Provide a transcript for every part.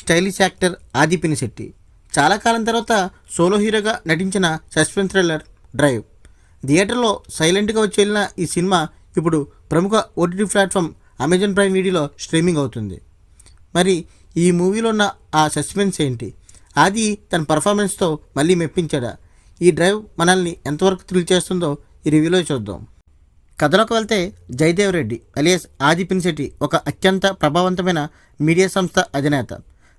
Stylish actor ఆది పినిశెట్టి. చాలా కాలం తర్వాత సోలో హీరోగా నటించిన సస్పెన్స్ థ్రిల్లర్ డ్రైవ్. థియేటర్లో సైలెంట్గా వచ్చి వెళ్ళిన ఈ సినిమా ఇప్పుడు ప్రముఖ ఓటీటీ ప్లాట్ఫామ్ అమెజాన్ ప్రైమ్ వీడియోలో స్ట్రీమింగ్ అవుతుంది. మరి ఈ మూవీలో ఉన్న ఆ సస్పెన్స్ ఏంటి? ఆది తన పర్ఫార్మెన్స్తో మళ్ళీ మెప్పించాడా? ఈ డ్రైవ్ మనల్ని ఎంతవరకు థ్రిల్ చేస్తుందో ఈ రివ్యూలో చూద్దాం. కథలోకి వెళ్తే జయదేవ్ రెడ్డి అలియస్ ఆది పిన్సెట్టి ఒక అత్యంత ప్రభావవంతమైన మీడియా సంస్థ అధినేత.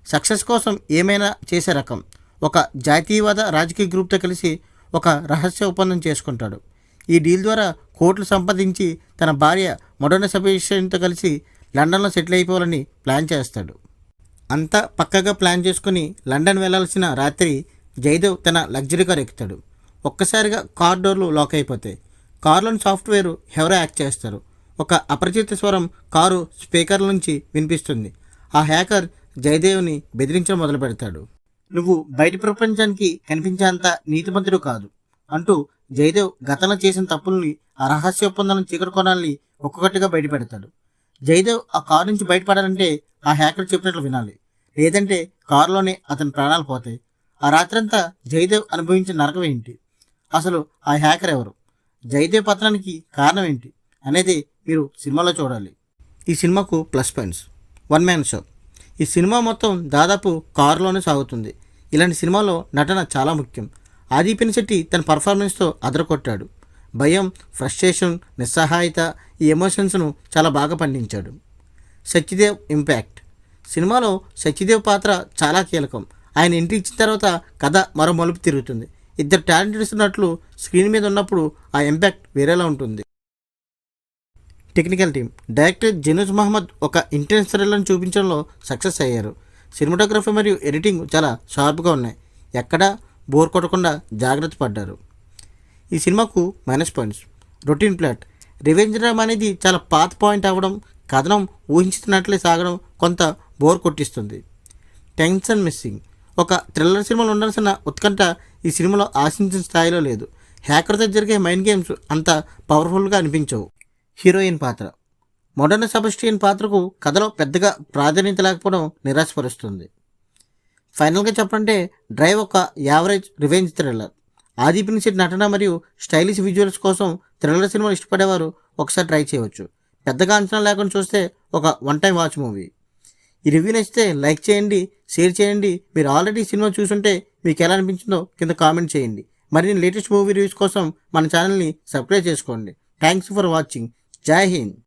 సక్సెస్ కోసం ఏమైనా చేసే రకం. ఒక జాతీయవాద రాజకీయ గ్రూప్తో కలిసి ఒక రహస్య ఒప్పందం చేసుకుంటాడు. ఈ డీల్ ద్వారా కోట్లు సంపాదించి తన భార్య మొడర్న సబేషన్తో కలిసి లండన్లో సెటిల్ అయిపోవాలని ప్లాన్ చేస్తాడు. అంతా పక్కగా ప్లాన్ చేసుకుని లండన్ వెళ్ళాల్సిన రాత్రి జయదేవ్ తన లగ్జరీ కార్ ఎక్కుతాడు. ఒక్కసారిగా కార్ డోర్లు లాక్ అయిపోతాయి. కారులోని సాఫ్ట్వేర్ ఎవరో హ్యాక్ చేస్తారు. ఒక అపరిచిత స్వరం కారు స్పీకర్ నుంచి వినిపిస్తుంది. ఆ హ్యాకర్ జయదేవ్ని బెదిరించడం మొదలు పెడతాడు. నువ్వు బయట ప్రపంచానికి కనిపించేంత నీతిమంతుడు కాదు అంటూ జయదేవ్ గతంలో చేసిన తప్పుల్ని ఆ రహస్య ఒప్పందాలను చీకటి ఒక్కొక్కటిగా బయటపెడతాడు. జయదేవ్ ఆ కారు నుంచి బయటపడాలంటే ఆ హ్యాకర్ చెప్పినట్లు వినాలి. లేదంటే కారులోనే అతని ప్రాణాలు పోతాయి. ఆ రాత్రంతా జయదేవ్ అనుభవించిన నరకం ఏంటి? అసలు ఆ హ్యాకర్ ఎవరు? జయదేవ్ పతనానికి కారణం ఏంటి? అనేది మీరు సినిమాలో చూడాలి. ఈ సినిమాకు plus points. One man show. ఈ సినిమా మొత్తం దాదాపు కారులోనే సాగుతుంది. ఇలాంటి సినిమాలో నటన చాలా ముఖ్యం. ఆది పినిశెట్టి తన పర్ఫార్మెన్స్తో అదరకొట్టాడు భయం ఫ్రస్ట్రేషన్ నిస్సహాయత ఈ ఎమోషన్స్ను చాలా బాగా పండించాడు. సత్యదేవ్ ఇంపాక్ట్. సినిమాలో సత్యదేవ్ పాత్ర చాలా కీలకం. ఆయన ఇంటికి ఇచ్చిన తర్వాత కథ మరో మలుపు తిరుగుతుంది. ఇద్దరు టాలెంటెడ్స్ ఇస్తున్నట్లు స్క్రీన్ మీద ఉన్నప్పుడు ఆ ఇంపాక్ట్ వేరేలా ఉంటుంది. Technical team director Jenuse Mohammed ఒక ఇంటెన్స్ థ్రిల్లను చూపించడంలో సక్సెస్ అయ్యారు. సినిమాటోగ్రఫీ మరియు ఎడిటింగ్ చాలా షార్ప్గా ఉన్నాయి. ఎక్కడా బోర్ కొట్టకుండా జాగ్రత్త పడ్డారు. ఈ సినిమాకు minus points. Routine plot. Revenge drama అనేది చాలా పాత పాయింట్ అవ్వడం కథనం ఊహించుతున్నట్లే సాగడం కొంత బోర్ కొట్టిస్తుంది. Tension missing. ఒక థ్రిల్లర్ సినిమాలో ఉండాల్సిన ఉత్కంఠ ఈ సినిమాలో ఆశించిన స్థాయిలో లేదు. హ్యాకర్తో జరిగే మైండ్ గేమ్స్ అంత పవర్ఫుల్గా అనిపించవు. హీరోయిన్ పాత్ర. మోడర్న్ సబస్టియన్ పాత్రకు కథలో పెద్దగా ప్రాధాన్యత లేకపోవడం నిరాశపరుస్తుంది. ఫైనల్గా చెప్పాలంటే డ్రైవ్ ఒక యావరేజ్ రివెంజ్ థ్రిల్లర్. ఆది పినిసెట్ నటన మరియు స్టైలిష్ విజువల్స్ కోసం థ్రిల్లర్ సినిమాలు ఇష్టపడేవారు ఒకసారి ట్రై చేయవచ్చు. పెద్దగా అంచనా లేకుండా చూస్తే ఒక వన్ టైం వాచ్ మూవీ. ఈ రివ్యూ నచ్చితే లైక్ చేయండి షేర్ చేయండి. మీరు ఆల్రెడీ సినిమా చూసుంటే మీకు ఎలా అనిపించిందో కింద కామెంట్ చేయండి. మరిన్ని లేటెస్ట్ మూవీ రివ్యూస్ కోసం మన ఛానల్ని సబ్స్క్రైబ్ చేసుకోండి. Thanks for watching. Joy Hind.